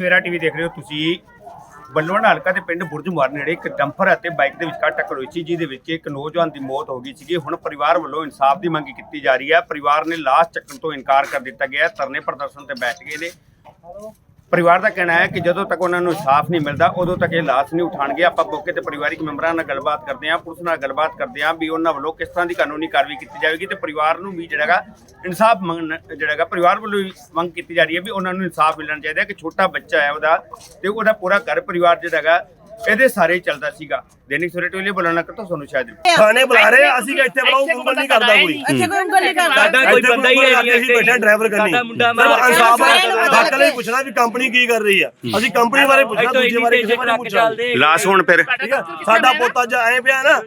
ਦੈਨਿਕ Savera TV ਦੇਖ ਰਹੇ ਹੋ ਤੁਸੀਂ। ਬੱਲੂਆਣਾ ਹਲਕਾ ਦੇ ਪਿੰਡ ਬੁਰਜਮਾਰ ਨੇੜੇ ਇੱਕ ਡੰਪਰ ਅਤੇ ਬਾਈਕ ਦੇ ਵਿਚਕਾਰ ਟੱਕਰ ਹੋਈ ਸੀ, ਜਿਹਦੇ ਵਿੱਚ ਇੱਕ ਨੌਜਵਾਨ ਦੀ ਮੌਤ ਹੋ ਗਈ ਸੀਗੀ। ਹੁਣ ਪਰਿਵਾਰ ਵੱਲੋਂ ਇਨਸਾਫ ਦੀ ਮੰਗ ਕੀਤੀ ਜਾ ਰਹੀ ਹੈ। ਪਰਿਵਾਰ ਨੇ ਲਾਸ਼ ਚੱਕਣ ਤੋਂ ਇਨਕਾਰ ਕਰ ਦਿੱਤਾ ਗਿਆ ਹੈ। ਧਰਨੇ ਪ੍ਰਦਰਸ਼ਨ ਤੇ ਬੈਠ ਗਏ ਨੇ। ਪਰਿਵਾਰ ਦਾ ਕਹਿਣਾ ਹੈ ਕਿ ਜਦੋਂ ਤੱਕ ਉਹਨਾਂ ਨੂੰ ਇਨਸਾਫ ਨਹੀਂ ਮਿਲਦਾ, ਉਦੋਂ ਤੱਕ ਇਹ ਲਾਸ਼ ਨਹੀਂ ਉਠਾਣਗੇ ਆਪਾਂ ਮੌਕੇ ਤੇ ਪਰਿਵਾਰਿਕ ਮੈਂਬਰਾਂ ਨਾਲ ਗੱਲਬਾਤ ਕਰਦੇ ਹਾਂ, ਪੁਲਿਸ ਨਾਲ ਗੱਲਬਾਤ ਕਰਦੇ ਹਾਂ ਵੀ ਉਹਨਾਂ ਵੱਲੋਂ ਕਿਸ ਤਰ੍ਹਾਂ ਦੀ ਕਾਨੂੰਨੀ ਕਾਰਵਾਈ ਕੀਤੀ ਜਾਵੇਗੀ ਤੇ ਪਰਿਵਾਰ ਨੂੰ ਵੀ ਜਿਹੜਾ ਹੈਗਾ ਇਨਸਾਫ ਮੰਗਣ ਜਿਹੜਾ ਹੈਗਾ ਪਰਿਵਾਰ ਵੱਲੋਂ ਵੀ ਮੰਗ ਕੀਤੀ ਜਾ ਰਹੀ ਹੈ ਵੀ ਉਹਨਾਂ ਨੂੰ ਇਨਸਾਫ ਮਿਲਣਾ ਚਾਹੀਦਾ ਹੈ ਕਿ ਛੋਟਾ ਬੱਚਾ ਹੈ ਉਹਦਾ ਤੇ ਉਹਦਾ ਪੂਰਾ ਘਰ ਪਰਿਵਾਰ ਜਿਹੜਾ ਹੈਗਾ ਇਹਦੇ ਸਾਰੇ ਚੱਲਦਾ ਸੀਗਾ। ਦੈਨਿਕ ਸਵੇਰੇ ਟੋਲੇ ਬੋਲਣਾ ਕਰਤਾ ਤੁਹਾਨੂੰ ਸ਼ਾਇਦ ਥਾਣੇ ਬੁਲਾ ਰਹੇ ਆ, ਅਸੀਂ ਕਿ ਇੱਥੇ ਬੁਲਾਓ ਉਂਗਲ ਨਹੀਂ ਕਰਦਾ ਕੋਈ। ਇੱਥੇ ਕੋਈ ਉਂਗਲ ਨਹੀਂ ਕਰਦਾ। ਸਾਡਾ ਕੋਈ ਬੰਦਾ ਹੀ ਹੈ ਨਹੀਂ ਅਸੀਂ ਬੈਠੇ ਡਰਾਈਵਰ ਕਰਨੀ ਸਾਡਾ ਮੁੰਡਾ ਸਿਰਫ ਮਾਰਾ ਇਨਸਾਫ ਸਾਡਾ ਹੱਕ ਲਈ ਪੁੱਛਣਾ ਵੀ ਕੰਪਨੀ ਕੀ ਕਰ ਰਹੀ ਆ। ਅਸੀਂ ਕੰਪਨੀ ਬਾਰੇ ਪੁੱਛਣਾ ਇੱਥੋਂ ਦੂਜੇ ਬਾਰੇ ਇੰਨੀ ਕਿਸੇ ਬਾਰੇ ਟਰੱਕ ਪੁੱਛਣਾ। ਚੱਲਦੇ। ਲਾਸ਼ ਹੁਣ ਫਿਰ। ਠੀਕ ਆ? ਸਾਡਾ ਪੋਤਾ ਜੇ ਐ ਪਿਆ ਨਾ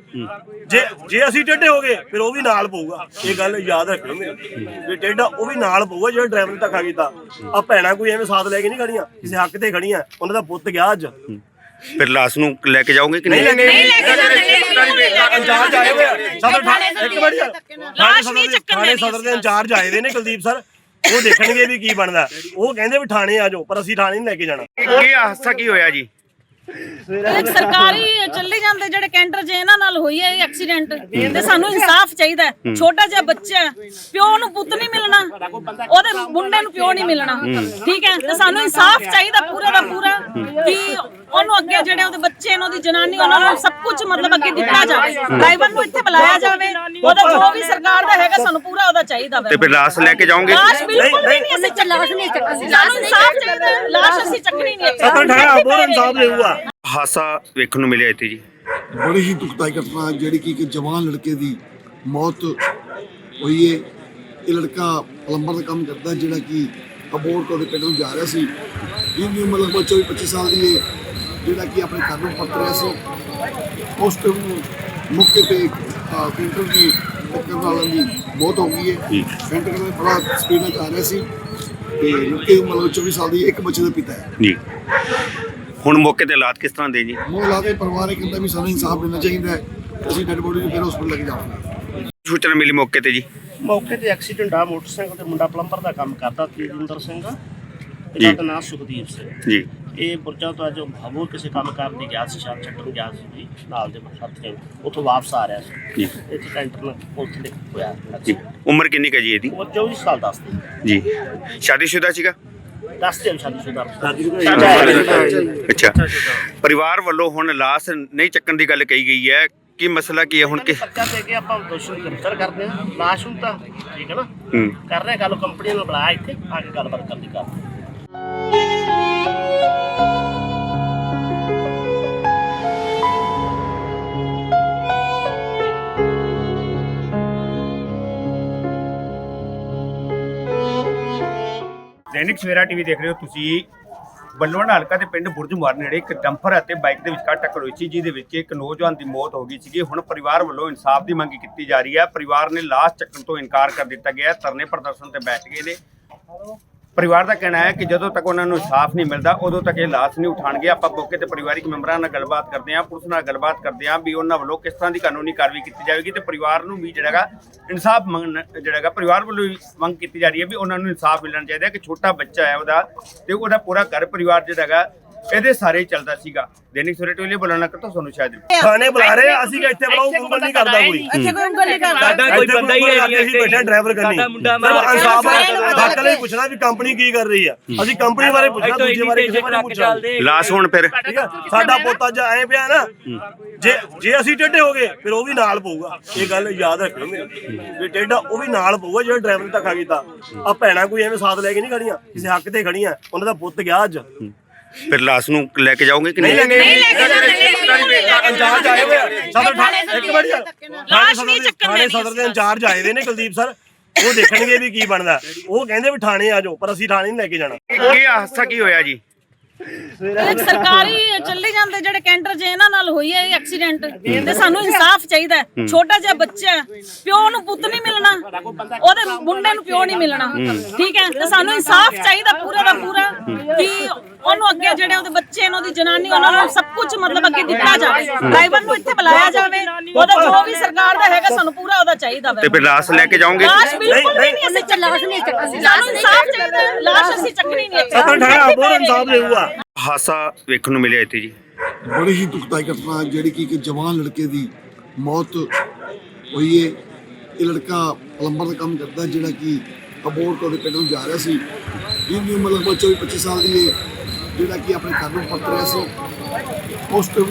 ਜੇ ਜੇ ਅਸੀਂ ਟੇਢੇ ਹੋ ਗਏ ਫਿਰ ਉਹ ਵੀ ਨਾਲ ਪਊਗਾ। ਇਹ ਗੱਲ ਯਾਦ ਰੱਖਿਓ ਮੇਰੀ। ਵੀ ਟੇਢਾ ਉਹ ਵੀ ਨਾਲ ਪਊਗਾ ਜਿਹੜਾ ਡਰਾਈਵਰ ਨੇ ਧੱਕਾ ਕੀਤਾ। ਆ ਭੈਣਾਂ ਕੋਈ ਐਵੇਂ ਸਾਥ ਲੈ ਕੇ ਨਹੀਂ ਖੜੀਆਂ ਕਿਸੇ ਹੱਕ ਤੇ ਖੜੀਆਂ ਉਹਨਾਂ ਦਾ ਪੁੱਤ ਗਿਆ ਅੱਜ। ਫਿਰ ਲਾਸ਼ ਨੂੰ ਲੈ ਕੇ ਜਾਓਗੇ ਕਿ ਨਹੀਂ ਨਹੀਂ? ਲੈ ਕੇ ਇੰਚਾਰਜ ਆਏ ਹੋਏ ਆ। ਸਦਰ ਥਾਣੇ ਇੱਕ ਮਿੰਟ ਲਾਸ਼ ਨਹੀਂ ਚੱਕਣ ਥਾਣੇ ਸਦਰ ਦੇ ਇੰਚਾਰਜ ਆਏ ਦੇ ਨੇ ਕੁਲਦੀਪ ਸਰ। ਉਹ ਦੇਖਣਗੇ ਵੀ ਕੀ ਬਣਦਾ। ਉਹ ਕਹਿੰਦੇ ਵੀ ਥਾਣੇ ਆ ਜਾਓ ਪਰ ਅਸੀਂ ਥਾਣੇ ਨਹੀਂ ਲੈ ਕੇ ਜਾਣਾ। ਇਹ ਹਾਦਸਾ ਕੀ ਹੋਇਆ ਜੀ? ਇੱਕ ਸਰਕਾਰੀ ਚੱਲੇ ਜਾਂਦੇ ਜਿਹੜੇ ਕੈਂਟਰ ਜੇ ਇਹਨਾਂ ਨਾਲ ਹੋਈ ਹੈ ਇਹ ਐਕਸੀਡੈਂਟ ਤੇ ਸਾਨੂੰ ਇਨਸਾਫ ਚਾਹੀਦਾ ਹੈ। ਛੋਟਾ ਜਿਹਾ ਬੱਚਾ ਹੈ, ਪਿਓ ਨੂੰ ਪੁੱਤ ਨਹੀਂ ਮਿਲਣਾ ਉਹਦੇ ਮੁੰਡੇ ਨੂੰ ਪਿਓ ਨਹੀਂ ਮਿਲਣਾ ਠੀਕ ਹੈ? ਤੇ ਸਾਨੂੰ ਇਨਸਾਫ ਚਾਹੀਦਾ ਪੂਰਾ ਦਾ ਪੂਰਾ ਕਿ ਉਹਨੂੰ ਅੱਗੇ ਜਿਹੜੇ ਉਹਦੇ ਬੱਚੇ ਨੇ ਉਹਦੀ ਜਨਾਨੀ ਉਹਨਾਂ ਨੂੰ ਸਭ ਕੁਝ ਮਤਲਬ ਅੱਗੇ ਦਿੱਤਾ ਜਾਵੇ। ਡਰਾਈਵਰ ਨੂੰ ਇੱਥੇ ਬੁਲਾਇਆ ਜਾਵੇ। ਉਹਦਾ ਜੋ ਵੀ ਸਰਕਾਰ ਦਾ ਹੈਗਾ ਸਾਨੂੰ ਪੂਰਾ ਉਹਦਾ ਚਾਹੀਦਾ ਤੇ ਫਿਰ ਲਾਸ਼ ਲੈ ਕੇ ਜਾਓਗੇ? ਲਾਸ਼ ਬਿਲਕੁਲ ਵੀ ਨਹੀਂ। ਅਸੀਂ ਲਾਸ਼ ਨਹੀਂ ਚੱਕਣੀ ਸਾਨੂੰ ਇਨਸਾਫ ਚਾਹੀਦਾ ਹੈ, ਲਾਸ਼ ਅਸੀਂ ਚੱਕਣੀ ਨਹੀਂ ਇੱਥੇ। ਸਦਰ ਥਾਣਾ ਬਹੁਤ ਇਨਸਾਫ ਦੇਊਗਾ। ਹਾਦਸਾ ਵੇਖਣ ਨੂੰ ਮਿਲਿਆ ਇੱਥੇ ਜੀ। ਬੜੀ ਹੀ ਦੁਖਦਾਈ ਘਟਨਾ ਜਿਹੜੀ ਕਿ ਇੱਕ ਜਵਾਨ ਲੜਕੇ ਦੀ ਮੌਤ ਹੋਈ ਹੈ। ਇਹ ਲੜਕਾ ਪਲੰਬਰ ਦਾ ਕੰਮ ਕਰਦਾ ਜਿਹੜਾ ਕਿ ਅਬੋਰ ਤੋਂ ਦੇ ਪਿੰਡ ਨੂੰ ਜਾ ਰਿਹਾ ਸੀ। ਇਹਦੀ ਉਮਰ ਲਗਭਗ 24 25 ਸਾਲ ਦੀ ਹੈ ਜਿਹੜਾ ਕਿ ਆਪਣੇ ਘਰ ਨੂੰ ਪਰਤ ਰਿਹਾ ਸੀ। ਉਸ ਤੋਂ ਮੌਕੇ ਤੇ ਕੈਂਟਰ ਦੀ ਟੱਕਰ ਵਾਲਾਂ ਦੀ ਮੌਤ ਹੋ ਗਈ ਹੈ। ਕੈਂਟਰ ਨੇ ਬੜਾ ਸਪੀਡ ਨਾਲ ਜਾ ਰਿਹਾ ਸੀ। ਤੇ ਲੜਕੇ ਦੀ ਉਮਰ ਲਗਭਗ 24 ਸਾਲ ਦੀ ਇੱਕ ਬੱਚੇ ਦਾ ਪਿਤਾ ਹੈ। ਜੀ। ਹੁਣ ਮੌਕੇ ਤੇ ਹਾਲਾਤ ਕਿਸ ਤਰ੍ਹਾਂ ਦੇ ਜੀ? ਮੋਹਲਾ ਦੇ ਪਰਿਵਾਰ ਇਹ ਕਹਿੰਦਾ ਵੀ ਸਾਨੂੰ ਇਨਸਾਫ ਮਿਲਣਾ ਚਾਹੀਦਾ ਹੈ। ਅਸੀਂ ਡੈਡ ਬੋਡੀ ਨੂੰ ਫਿਰ ਹਸਪਤਾਲ ਲੈ ਕੇ ਜਾਵਾਂਗੇ। ਸੂਚਨਾ ਮਿਲੀ ਮੌਕੇ ਤੇ ਜੀ। ਮੌਕੇ ਤੇ ਐਕਸੀਡੈਂਟ ਆ ਮੋਟਰਸਾਈਕਲ ਤੇ ਮੁੰਡਾ ਪਲੰਬਰ ਦਾ ਕੰਮ ਕਰਦਾ ਤੇਜਿੰਦਰ ਸਿੰਘ। ਜੀ। ਇਹਦਾ ਤਾਂ ਨਾਮ ਸੁਖਦੀਪ ਸਿੰਘ। ਜੀ। ਇਹ ਬੁਰਜਾ ਤੋਂ ਅੱਜ ਹੋਰ ਕਿਸੇ ਕੰਮ ਕਰਨ ਦੀ ਗਿਆ ਸੀ ਸ਼ਾਮ ਛੱਡਣ ਗਿਆ ਸੀ ਜੀ ਨਾਲ ਦੇ ਸਾਥੀ ਉੱਥੋਂ ਵਾਪਸ ਆ ਰਿਹਾ ਸੀ। ਜੀ। ਇੱਥੇ ਕੈਂਟਰ ਨਾਲ ਉੱਥੇ ਦੇ ਹੋਇਆ ਜੀ। ਉਮਰ ਕਿੰਨੀ ਕੁ ਹੈ ਜੀ ਇਹਦੀ? ਉਹ 24 ਸਾਲ ਦੱਸਦੇ। ਜੀ। ਸ਼ਾਦੀशुदा ਸੀਗਾ? ਸ਼ਾਦੀशुदा ਅੱਛਾ। ਪਰਿਵਾਰ ਵੱਲੋਂ ਹੁਣ ਲਾਸ਼ ਨਹੀਂ ਚੱਕਣ ਦੀ ਗੱਲ ਕਹੀ ਗਈ ਹੈ। ਕੀ ਮਸਲਾ ਕੀ ਹੈ ਹੁਣ ਕਿ ਪਰਚਾ ਦੇ ਕੇ ਆਪਾਂ ਦੋਸ਼ੀ ਗ੍ਰਿਫਤਾਰ ਕਰਦੇ ਹਾਂ। ਲਾਸ਼ ਨੂੰ ਤਾਂ ਠੀਕ ਹੈ ਨਾ? ਕਰ ਰਹੇ ਗੱਲ ਕੰਪਨੀ ਨੂੰ ਬੁਲਾਇਆ ਇੱਥੇ ਆ ਕੇ ਗੱਲਬਾਤ ਕਰਨੀ ਕਰ ਦੈਨਿਕ ਸਵੇਰਾ ਟੀਵੀ ਦੇਖ ਰਹੇ ਹੋ ਤੁਸੀਂ। ਬੱਲੂਆਣਾ ਹਲਕਾ ਦੇ ਪਿੰਡ ਬੁਰਜਮਾਰ ਨੇੜੇ ਇੱਕ ਡੰਫਰ ਅਤੇ ਬਾਈਕ ਦੇ ਵਿਚਕਾਰ ਟੱਕਰ ਹੋਈ ਸੀ, ਜਿਹਦੇ ਵਿੱਚ ਇੱਕ ਨੌਜਵਾਨ ਦੀ ਮੌਤ ਹੋ ਗਈ ਸੀਗੀ। ਹੁਣ ਪਰਿਵਾਰ ਵੱਲੋਂ ਇਨਸਾਫ ਦੀ ਮੰਗ ਕੀਤੀ ਜਾ ਰਹੀ ਹੈ। ਪਰਿਵਾਰ ਨੇ ਲਾਸ਼ ਚੱਕਣ ਤੋਂ ਇਨਕਾਰ ਕਰ ਦਿੱਤਾ ਗਿਆ ਧਰਨੇ ਪ੍ਰਦਰਸ਼ਨ ਤੇ ਬੈਠ ਗਏ ਨੇ। ਪਰਿਵਾਰ ਦਾ ਕਹਿਣਾ ਹੈ ਕਿ ਜਦੋਂ ਤੱਕ ਉਹਨਾਂ ਨੂੰ ਇਨਸਾਫ ਨਹੀਂ ਮਿਲਦਾ, ਉਦੋਂ ਤੱਕ ਇਹ ਲਾਸ਼ ਨਹੀਂ ਉਠਾਣਗੇ ਆਪਾਂ ਮੌਕੇ ਤੇ ਪਰਿਵਾਰਿਕ ਮੈਂਬਰਾਂ ਨਾਲ ਗੱਲਬਾਤ ਕਰਦੇ ਹਾਂ, ਪੁਲਿਸ ਨਾਲ ਗੱਲਬਾਤ ਕਰਦੇ ਹਾਂ ਵੀ ਉਹਨਾਂ ਵੱਲੋਂ ਕਿਸ ਤਰ੍ਹਾਂ ਦੀ ਕਾਨੂੰਨੀ ਕਾਰਵਾਈ ਕੀਤੀ ਜਾਵੇਗੀ ਤੇ ਪਰਿਵਾਰ ਨੂੰ ਵੀ ਜਿਹੜਾ ਹੈਗਾ ਇਨਸਾਫ ਮੰਗਣ ਜਿਹੜਾ ਹੈਗਾ ਪਰਿਵਾਰ ਵੱਲੋਂ ਵੀ ਮੰਗ ਕੀਤੀ ਜਾ ਰਹੀ ਹੈ ਵੀ ਉਹਨਾਂ ਨੂੰ ਇਨਸਾਫ ਮਿਲਣਾ ਚਾਹੀਦਾ ਹੈ ਕਿ ਛੋਟਾ ਬੱਚਾ ਹੈ ਉਹਦਾ ਤੇ ਉਹਦਾ ਪੂਰਾ ਘਰ ਪਰਿਵਾਰ ਜਿਹੜਾ ਹੈਗਾ ਇਹਦੇ ਸਾਰੇ ਚੱਲਦਾ ਸੀਗਾ। ਦੈਨਿਕ ਸਵੇਰੇ ਟੋਲੇ ਬੋਲਣਾ ਕਰਤਾ ਤੁਹਾਨੂੰ ਸ਼ਾਇਦ ਥਾਣੇ ਬੁਲਾ ਰਹੇ ਆ, ਅਸੀਂ ਕਿ ਇੱਥੇ ਬੁਲਾਓ ਉਂਗਲ ਨਹੀਂ ਕਰਦਾ ਕੋਈ। ਇੱਥੇ ਕੋਈ ਉਂਗਲ ਨਹੀਂ ਕਰਦਾ। ਸਾਡਾ ਕੋਈ ਇੱਥੇ ਬੰਦਾ ਹੀ ਹੈ ਨਹੀਂ ਅਸੀਂ ਬੈਠੇ ਡਰਾਈਵਰ ਕਰਨੀ। ਸਾਡਾ ਮੁੰਡਾ ਮਾਰਾ ਇਨਸਾਫ ਹੱਕ ਲਈ ਪੁੱਛਣਾ ਵੀ ਕੰਪਨੀ ਕੀ ਕਰ ਰਹੀ ਆ। ਅਸੀਂ ਕੰਪਨੀ ਬਾਰੇ ਪੁੱਛਣਾ ਦੂਜੇ ਬਾਰੇ ਕਿਸੇ ਬਾਰੇ ਪੁੱਛਣਾ। ਚੱਲਦੇ ਲਾਸ਼ ਹੁਣ ਫਿਰ। ਠੀਕ ਆ? ਸਾਡਾ ਪੋਤਾ ਜੇ ਐ ਪਿਆ ਨਾ ਜੇ ਜੇ ਅਸੀਂ ਟੇਢੇ ਹੋ ਗਏ ਫਿਰ ਉਹ ਵੀ ਨਾਲ ਪਊਗਾ। ਇਹ ਗੱਲ ਯਾਦ ਰੱਖਿਓ ਮੇਰੀ। ਵੀ ਟੇਢਾ ਉਹ ਵੀ ਨਾਲ ਪਊਗਾ ਜਿਹੜਾ ਡਰਾਈਵਰ ਨੇ ਧੱਕਾ ਕੀਤਾ। ਆ ਭੈਣਾਂ ਕੋਈ ਐਵੇਂ ਸਾਥ ਲੈ ਕੇ ਨਹੀਂ ਖੜੀਆਂ ਕਿਸੇ ਹੱਕ ਤੇ ਖੜੀਆਂ ਉਹਨਾਂ ਦਾ ਪੁੱਤ ਗਿਆ ਅੱਜ। ਫਿਰ ਲਾਸ਼ ਨੂੰ ਲੈ ਕੇ ਜਾਓਗੇ ਕਿ ਨਹੀਂ ਨਹੀਂ? ਲੈ ਕੇ ਜਾਂਦੇ ਇੰਚਾਰਜ ਆਏ ਹੋਏ ਆ। ਸਦਰ ਥਾਣੇ ਇੱਕ ਮਿੰਟ ਲਾਸ਼ ਨਹੀਂ ਚੱਕਣ ਥਾਣੇ ਦੇਣੀ ਸਦਰ ਦੇ ਇੰਚਾਰਜ ਆਏ ਦੇ ਨੇ ਕੁਲਦੀਪ ਸਰ। ਉਹ ਦੇਖਣਗੇ ਵੀ ਕੀ ਬਣਦਾ। ਉਹ ਕਹਿੰਦੇ ਵੀ ਥਾਣੇ ਆ ਜਾਓ ਪਰ ਅਸੀਂ ਥਾਣੇ ਨਹੀਂ ਲੈ ਕੇ ਜਾਣਾ। ਇਹ ਹਾਦਸਾ ਕੀ ਹੋਇਆ ਜੀ? ਸਰਕਾਰੀ ਚੱਲੇ ਜਾਂਦੇ ਜਿਹੜੇ ਕੈਂਟਰ ਜੇ ਇਹਨਾਂ ਨਾਲ ਹੋਈ ਹੈ ਇਹ ਐਕਸੀਡੈਂਟ। ਤੇ ਸਾਨੂੰ ਇਨਸਾਫ ਚਾਹੀਦਾ ਹੈ। ਛੋਟਾ ਜਿਹਾ ਬੱਚਾ ਹੈ, ਪਿਓ ਨੂੰ ਪੁੱਤ ਨਹੀਂ ਮਿਲਣਾ। ਉਹਦੇ ਮੁੰਡੇ ਨੂੰ ਪਿਓ ਨਹੀਂ ਮਿਲਣਾ। ਠੀਕ ਹੈ? ਤੇ ਸਾਨੂੰ ਇਨਸਾਫ ਚਾਹੀਦਾ ਪੂਰਾ ਦਾ ਪੂਰਾ ਕਿ ਉਹਨੂੰ ਅੱਗੇ ਜਿਹੜੇ ਉਹਦੇ ਬੱਚੇ ਨੇ ਉਹਦੀ ਜਨਾਨੀ ਉਹਨਾਂ ਨੂੰ ਸਭ ਕੁਝ ਮਤਲਬ ਅੱਗੇ ਦਿੱਤਾ ਜਾਵੇ। ਡਰਾਈਵਰ ਨੂੰ ਇੱਥੇ ਬੁਲਾਇਆ ਜਾਵੇ। ਉਹਦਾ ਜੋ ਵੀ ਸਰਕਾਰ ਦਾ ਹੈਗਾ ਸਾਨੂੰ ਪੂਰਾ ਉਹਦਾ ਚਾਹੀਦਾ ਤੇ ਫਿਰ ਲਾਸ਼ ਲੈ ਕੇ ਜਾਓਗੇ? ਲਾਸ਼ ਬਿਲਕੁਲ ਵੀ ਨਹੀਂ। ਅਸੀਂ ਲਾਸ਼ ਨਹੀਂ ਚੱਕਣੀ। ਚਾਹੀਦਾ। ਲਾਸ਼ ਅਸੀਂ ਚੱਕਣੀ ਨਹੀਂ ਨਹੀਂ ਸਦਰ ਠਾਇਆ ਬਹੁਤ ਇਨਸਾਫ ਦੇਊਗਾ। ਹਾਸਾ ਵੇਖਣ ਨੂੰ ਮਿਲਿਆ ਇੱਥੇ ਜੀ। ਬੜੀ ਹੀ ਦੁਖਦਾਈ ਘਟਨਾ ਜਿਹੜੀ ਕਿ ਇੱਕ ਜਵਾਨ ਲੜਕੇ ਦੀ ਮੌਤ ਹੋਈ ਹੈ ਇਹ ਲੜਕਾ ਪਲੰਬਰ ਦਾ ਕੰਮ ਕਰਦਾ ਜਿਹੜਾ ਕਿ ਅਬੋਰ ਤੋਂ ਦੇ ਪਿੰਡ ਨੂੰ ਜਾ ਰਿਹਾ ਸੀ। ਇਹਦੀ ਉਮਰ ਲਗਭਗ 24 25 ਸਾਲ ਦੀ ਹੈ ਜਿਹੜਾ ਕਿ ਆਪਣੇ ਘਰ ਨੂੰ ਪਰਤ ਰਿਹਾ ਸੀ ਉਸ ਤੋਂ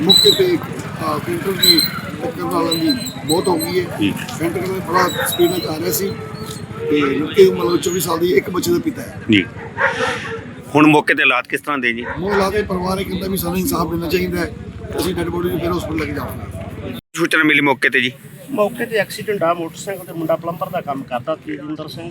ਮੌਕੇ ਤੇ ਕੈਂਟਰ ਦੀ ਟੱਕਰ ਨਾਲ ਦੀ ਮੌਤ ਹੋ ਗਈ ਹੈ। ਕੈਂਟਰ ਨੇ ਬੜਾ ਸਪੀਡ ਨਾਲ ਜਾ ਰਿਹਾ ਸੀ ਤੇ ਲੜਕੇ ਦੀ ਉਮਰ ਲਗਭਗ 24 ਸਾਲ ਦੀ ਇੱਕ ਬੱਚੇ ਦਾ ਪਿਤਾ ਹੈ। ਜੀ। ਹੁਣ ਮੌਕੇ ਤੇ ਹਾਲਾਤ ਕਿਸ ਤਰ੍ਹਾਂ ਦੇ ਜੀ? ਮੋਲਾ ਦੇ ਪਰਿਵਾਰ ਇਹ ਕਹਿੰਦਾ ਵੀ ਸਾਨੂੰ ਇਨਸਾਫ ਮਿਲਣਾ ਚਾਹੀਦਾ ਹੈ ਅਸੀਂ ਡੈਡ ਬੋਡੀ ਨੂੰ ਫਿਰ ਹਸਪਤਾਲ ਲੈ ਕੇ ਜਾਵਾਂਗੇ। ਸੂਚਨਾ ਮਿਲੀ ਮੌਕੇ ਤੇ ਜੀ? ਮੌਕੇ ਤੇ ਐਕਸੀਡੈਂਟ ਆ ਮੋਟਰਸਾਈਕਲ ਤੇ ਮੁੰਡਾ ਪਲੰਬਰ ਦਾ ਕੰਮ ਕਰਦਾ ਤੇਜਿੰਦਰ ਸਿੰਘ।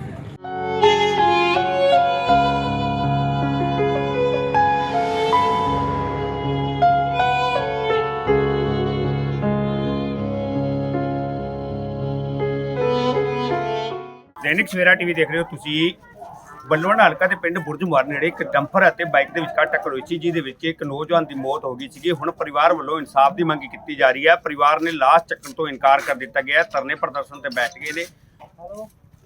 ਦੈਨਿਕ ਸਵੇਰਾ ਟੀਵੀ ਦੇਖ ਰਹੇ ਹੋ ਤੁਸੀਂ ਬੱਲੂਆਣਾ ਹਲਕਾ ਦੇ ਪਿੰਡ ਬੁਰਜਮਾਰ ਨੇੜੇ ਇੱਕ ਡੰਫਰ ਅਤੇ ਬਾਈਕ ਦੇ ਵਿਚਕਾਰ ਟੱਕਰ ਹੋਈ ਸੀ, ਜਿਹਦੇ ਵਿੱਚ ਇੱਕ ਨੌਜਵਾਨ ਦੀ ਮੌਤ ਹੋ ਗਈ ਸੀਗੀ। ਹੁਣ ਪਰਿਵਾਰ ਵੱਲੋਂ ਇਨਸਾਫ ਦੀ ਮੰਗ ਕੀਤੀ ਜਾ ਰਹੀ ਹੈ। ਪਰਿਵਾਰ ਨੇ ਲਾਸ਼ ਚੱਕਣ ਤੋਂ ਇਨਕਾਰ ਕਰ ਦਿੱਤਾ ਗਿਆ ਧਰਨੇ ਪ੍ਰਦਰਸ਼ਨ ਤੇ ਬੈਠ ਗਏ ਨੇ।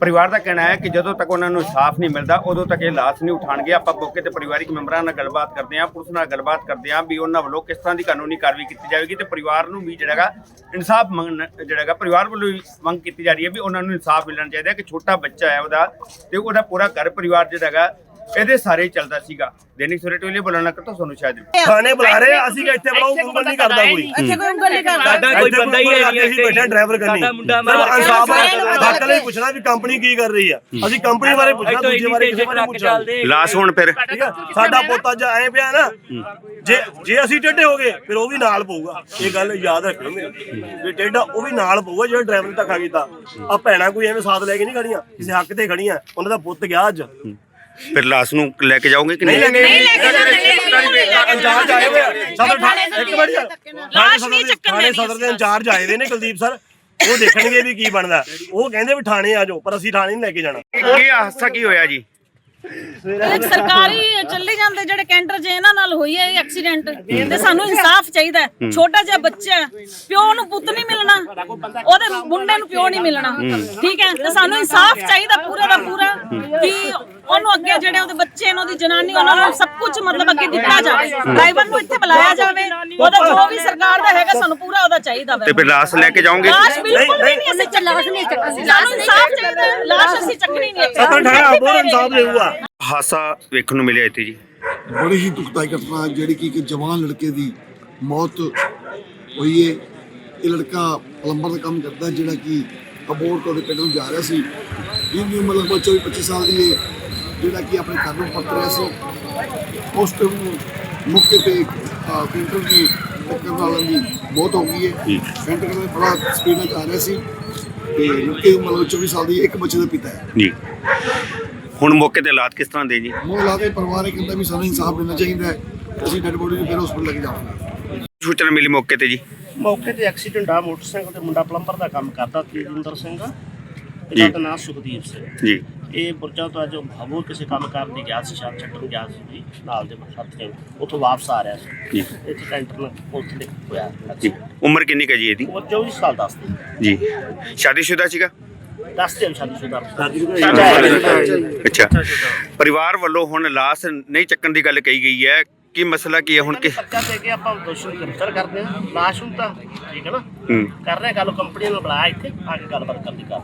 ਪਰਿਵਾਰ ਦਾ ਕਹਿਣਾ ਹੈ ਕਿ ਜਦੋਂ ਤੱਕ ਉਹਨਾਂ ਨੂੰ ਇਨਸਾਫ ਨਹੀਂ ਮਿਲਦਾ, ਉਦੋਂ ਤੱਕ ਇਹ ਲਾਸ਼ ਨਹੀਂ ਉਠਾਣਗੇ ਆਪਾਂ ਮੌਕੇ ਤੇ ਪਰਿਵਾਰਿਕ ਮੈਂਬਰਾਂ ਨਾਲ ਗੱਲਬਾਤ ਕਰਦੇ ਹਾਂ, ਪੁਲਿਸ ਨਾਲ ਗੱਲਬਾਤ ਕਰਦੇ ਹਾਂ ਵੀ ਉਹਨਾਂ ਵੱਲੋਂ ਕਿਸ ਤਰ੍ਹਾਂ ਦੀ ਕਾਨੂੰਨੀ ਕਾਰਵਾਈ ਕੀਤੀ ਜਾਵੇਗੀ ਤੇ ਪਰਿਵਾਰ ਨੂੰ ਵੀ ਜਿਹੜਾਗਾ ਇਨਸਾਫ ਮੰਗਣ ਜਿਹੜਾਗਾ ਪਰਿਵਾਰ ਵੱਲੋਂ ਵੀ ਮੰਗ ਕੀਤੀ ਜਾ ਰਹੀ ਹੈ ਵੀ ਉਹਨਾਂ ਨੂੰ ਇਨਸਾਫ ਮਿਲਣਾ ਚਾਹੀਦਾ ਹੈ। ਕਿ ਛੋਟਾ ਬੱਚਾ ਹੈ ਉਹਦਾ ਤੇ ਉਹਦਾ ਪੂਰਾ ਘਰ ਪਰਿਵਾਰ ਜਿਹੜਾਗਾ ਇਹਦੇ ਸਾਰੇ ਹੀ ਚੱਲਦਾ ਸੀਗਾ। ਦੈਨਿਕ ਸਵੇਰੇ ਟੋਲੇ ਬੋਲਣਾ ਕਰਤਾ ਤੁਹਾਨੂੰ ਸ਼ਾਇਦ ਥਾਣੇ ਬੁਲਾ ਰਹੇ ਆ, ਅਸੀਂ ਕਿ ਇੱਥੇ ਬੁਲਾਓ ਉਂਗਲ ਨਹੀਂ ਕਰਦਾ ਕੋਈ। ਇੱਥੇ ਕੋਈ ਉਂਗਲ ਨਹੀਂ ਕਰਦਾ। ਸਾਡਾ ਕੋਈ ਬੰਦਾ ਹੀ ਹੈ ਨਹੀਂ ਅਸੀਂ ਬੈਠੇ ਡਰਾਈਵਰ ਕਰਨੀ ਸਿਰਫ ਇਨਸਾਫ ਹੱਕ ਲਈ ਪੁੱਛਣਾ ਵੀ ਕੰਪਨੀ ਕੀ ਕਰ ਰਹੀ ਆ। ਅਸੀਂ ਕੰਪਨੀ ਬਾਰੇ ਪੁੱਛਣਾ ਦੂਜੇ ਬਾਰੇ ਕਿਸੇ ਬਾਰੇ ਪੁੱਛਣਾ। ਲਾਸ਼ ਹੁਣ ਫਿਰ। ਠੀਕ ਆ ਸਾਡਾ ਪੋਤਾ ਜੇ ਐ ਪਿਆ ਨਾ ਜੇ ਜੇ ਅਸੀਂ ਟੇਢੇ ਹੋ ਗਏ ਫਿਰ ਉਹ ਵੀ ਨਾਲ ਪਊਗਾ। ਇਹ ਗੱਲ ਯਾਦ ਰੱਖਿਓ ਮੇਰੀ। ਵੀ ਟੇਢਾ ਉਹ ਵੀ ਨਾਲ ਪਊਗਾ ਜਿਹੜਾ ਡਰਾਈਵਰ ਨੇ ਧੱਕਾ ਕੀਤਾ। ਆ ਭੈਣਾਂ ਕੋਈ ਐਵੇਂ ਸਾਥ ਲੈ ਕੇ ਨਹੀਂ ਖੜੀਆਂ ਕਿਸੇ ਹੱਕ ਤੇ ਖੜੀਆਂ। ਉਹਨਾਂ ਦਾ ਪੁੱਤ ਗਿਆ ਅੱਜ। ਫਿਰ ਲਾਸ਼ ਨੂੰ ਲੈ ਕੇ ਜਾਓਗੇ ਕਿ ਨਹੀਂ ਨਹੀਂ? ਲੈ ਕੇ ਜਾਂਦੇ ਇੰਚਾਰਜ ਆਏ ਹੋਏ ਆ ਸਦਰ ਥਾਣੇ ਇੱਕ ਯਾਰ ਲਾਸ਼ ਨਹੀਂ ਚੱਕਣ ਥਾਣੇ ਦੇਣੀ ਸਦਰ ਦੇ ਇੰਚਾਰਜ ਆਏ ਦੇ ਨੇ ਕੁਲਦੀਪ ਸਰ। ਉਹ ਦੇਖਣਗੇ ਵੀ ਕੀ ਬਣਦਾ। ਉਹ ਕਹਿੰਦੇ ਵੀ ਥਾਣੇ ਆ ਜਾਓ ਪਰ ਅਸੀਂ ਥਾਣੇ ਨਹੀਂ ਲੈ ਕੇ ਜਾਣਾ। ਕੀ ਹਾਦਸਾ ਕੀ ਹੋਇਆ ਜੀ? ਇੱਕ ਸਰਕਾਰੀ ਚੱਲੇ ਜਾਂਦੇ ਜਿਹੜੇ ਕੈਂਟਰ 'ਚ ਇਹਨਾਂ ਨਾਲ ਹੋਈ ਹੈ ਇਹ ਐਕਸੀਡੈਂਟ ਤੇ ਸਾਨੂੰ ਇਨਸਾਫ ਚਾਹੀਦਾ ਹੈ। ਛੋਟਾ ਜਿਹਾ ਬੱਚਾ ਹੈ, ਪਿਓ ਨੂੰ ਪੁੱਤ ਨਹੀਂ ਮਿਲਣਾ ਉਹਦੇ ਮੁੰਡੇ ਨੂੰ ਪਿਓ ਨਹੀਂ ਮਿਲਣਾ। ਠੀਕ ਹੈ ਤੇ ਸਾਨੂੰ ਇਨਸਾਫ ਚਾਹੀਦਾ ਪੂਰਾ ਦਾ ਪੂਰਾ ਕਿ ਉਹਨੂੰ ਅੱਗੇ ਜਿਹੜੇ ਉਹਦੇ ਬੱਚੇ ਨੇ ਉਹਦੀ ਜਨਾਨੀ ਉਹਨਾਂ ਨੂੰ ਸਭ ਕੁਝ ਮਤਲਬ ਅੱਗੇ ਦਿੱਤਾ ਜਾਵੇ। ਡਰਾਈਵਰ ਨੂੰ ਇੱਥੇ ਬੁਲਾਇਆ ਜਾਵੇ ਉਹਦਾ ਜੋ ਵੀ ਸਰਕਾਰ ਦਾ ਹੈਗਾ ਸਾਨੂੰ ਪੂਰਾ ਉਹਦਾ ਚਾਹੀਦਾ ਤੇ ਵੇ ਫਿਰ ਲਾਸ਼ ਲੈ ਕੇ ਜਾਓਗੇ? ਲਾਸ਼ ਬਿਲਕੁਲ ਵੀ ਨਹੀਂ। ਅਸੀਂ ਲਾਸ਼ ਨਹੀਂ ਚੱਕਣੀ। ਸਾਨੂੰ ਇਨਸਾਫ ਚਾਹੀਦਾ ਹੈ, ਲਾਸ਼ ਅਸੀਂ ਚੱਕਣੀ ਨਹੀਂ ਇੱਥੇ। ਸਦਰ ਠਾਇਆ ਬਹੁਤ ਇਨਸਾਫ ਦੇਊਗਾ ਹਾਦਸਾ ਵੇਖਣ ਨੂੰ ਮਿਲਿਆ ਇੱਥੇ ਜੀ। ਬੜੀ ਹੀ ਦੁਖਦਾਈ ਘਟਨਾ ਜਿਹੜੀ ਕਿ ਇੱਕ ਜਵਾਨ ਲੜਕੇ ਦੀ ਮੌਤ ਹੋਈ ਹੈ ਇਹ ਲੜਕਾ ਪਲੰਬਰ ਦਾ ਕੰਮ ਕਰਦਾ ਜਿਹੜਾ ਕਿ ਅਬੋਰ ਤੋਂ ਦੇ ਪਿੰਡ ਨੂੰ ਜਾ ਰਿਹਾ ਸੀ। ਇਹਦੀ ਉਮਰ ਲਗਭਗ 24 25 ਸਾਲ ਦੀ ਹੈ ਜਿਹੜਾ ਕਿ ਆਪਣੇ ਘਰ ਨੂੰ ਪਰਤ ਰਿਹਾ ਸੀ। ਉਸ ਤੋਂ ਮੌਕੇ ਤੇ ਕੈਂਟਰ ਦੀ ਟੱਕਰ ਨਾਲ ਦੀ ਮੌਤ ਹੋ ਗਈ ਹੈ ਕੈਂਟਰ ਨੇ ਬੜਾ ਸਪੀਡ ਨਾਲ ਜਾ ਰਿਹਾ ਸੀ। ਤੇ ਲੜਕੇ ਉਮਰ ਲਗਭਗ 24 ਸਾਲ ਦੀ ਇੱਕ ਬੱਚੇ ਦਾ ਪਿਤਾ ਹੈ। ਜੀ। ਹੁਣ ਮੌਕੇ ਤੇ ਹਾਲਾਤ ਕਿਸ ਤਰ੍ਹਾਂ ਦੇ ਜੀ? ਮੋਲਾ ਦੇ ਪਰਿਵਾਰ ਇਹ ਕਹਿੰਦਾ ਵੀ ਸਾਨੂੰ ਇਨਸਾਫ ਮਿਲਣਾ ਚਾਹੀਦਾ ਹੈ। ਅਸੀਂ ਡੈਡ ਬੋਡੀ ਨੂੰ ਫਿਰ ਹਸਪਤਾਲ ਲੈ ਕੇ ਜਾਵਾਂਗੇ। ਸੂਚਨਾ ਮਿਲੀ ਮੌਕੇ ਤੇ ਜੀ। ਮੌਕੇ ਤੇ ਐਕਸੀਡੈਂਟ ਆ ਮੋਟਰਸਾਈਕਲ ਤੇ ਮੁੰਡਾ ਪਲੰਬਰ ਦਾ ਕੰਮ ਕਰਦਾ ਤੇਜਿੰਦਰ ਸਿੰਘ ਜੀ। ਇਹਦਾ ਨਾਮ ਸੁਖਦੀਪ ਸਿੰਘ ਜੀ। ਇਹ ਬੁਰਜਾ ਤੋਂ ਅੱਜ ਹੋਰ ਕਿਸੇ ਕੰਮ ਕਰਨ ਦੀ ਗਿਆ ਸੀ ਸ਼ਾਮ ਛੱਡਣ ਗਿਆ ਸੀ ਜੀ ਨਾਲ ਦੇ ਸਾਥੀ ਉੱਥੋਂ ਵਾਪਸ ਆ ਰਿਹਾ ਸੀ। ਜੀ। ਇੱਥੇ ਕੈਂਟਰ ਨਾਲ ਪੁਲਿਸ ਨੇ ਹੋਇਆ ਜੀ। ਉਮਰ ਕਿੰਨੀ ਕੁ ਹੈ ਜੀ ਇਹਦੀ? ਉਹ 24 ਸਾਲ ਦੱਸਦੇ ਜੀ। ਸ਼ਾਦੀशुदा ਸੀਗਾ? ਦੱਸਦੇ ਅੱਛਾ। ਪਰਿਵਾਰ ਵੱਲੋਂ ਹੁਣ ਲਾਸ਼ ਨਹੀਂ ਚੱਕਣ ਦੀ ਗੱਲ ਕਹੀ ਗਈ ਹੈ। ਕੀ ਮਸਲਾ ਕੀ ਹੈ ਹੁਣ ਕਿ ਪੱਕਾ ਦੇ ਕੇ ਆਪਾਂ ਦੋਸ਼ੀ ਨੂੰ ਗ੍ਰਿਫਤਾਰ ਕਰਦੇ ਹਾਂ। ਲਾਸ਼ ਨੂੰ ਤਾਂ ਠੀਕ ਹੈ ਨਾ। ਕਰ ਰਹੇ ਗੱਲ ਕੰਪਨੀ ਨੂੰ ਬੁਲਾਇਆ ਇੱਥੇ ਆ ਕੇ ਗੱਲਬਾਤ ਕਰਨੀ ਕਰ